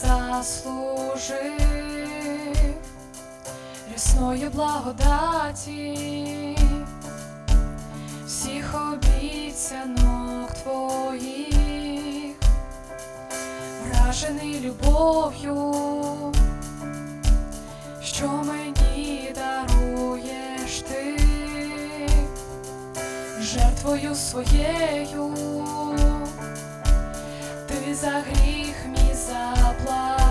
заслужив рясною благодаті, всіх обіцянок твоїх, вражений любов'ю, що мені даруєш ти жертвою своєю. За гріх мій supply.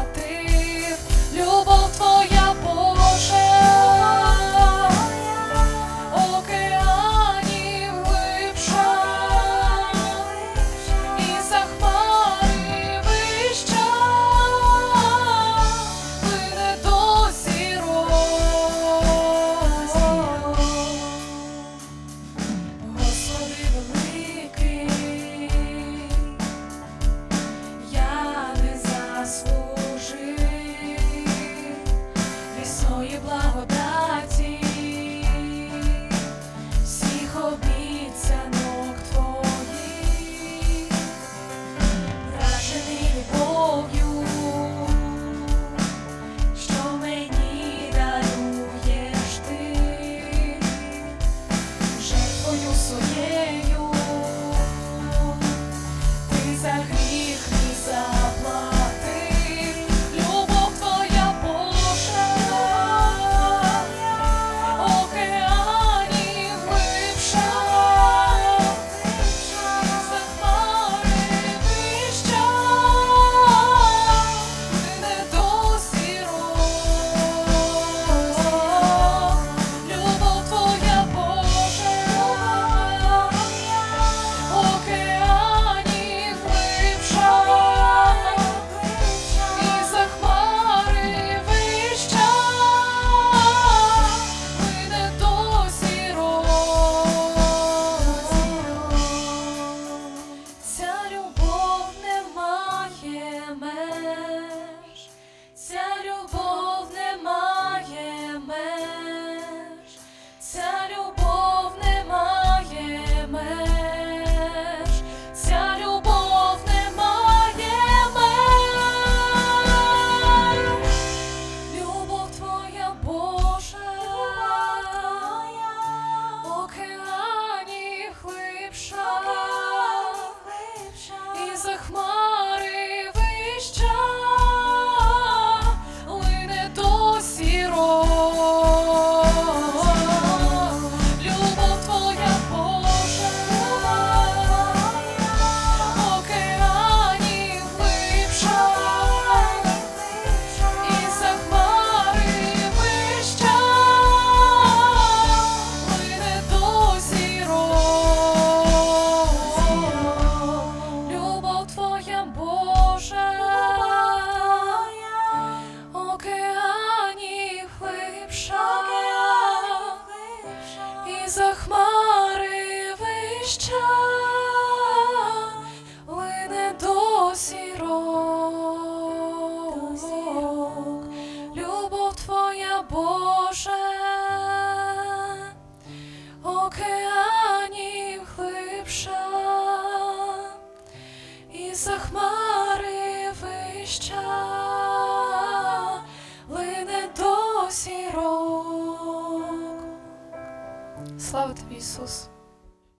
й за хмари вища лине до сірок, любов твоя Боже, океанів глибша, і за хмари вища. Слава тобі, Ісус!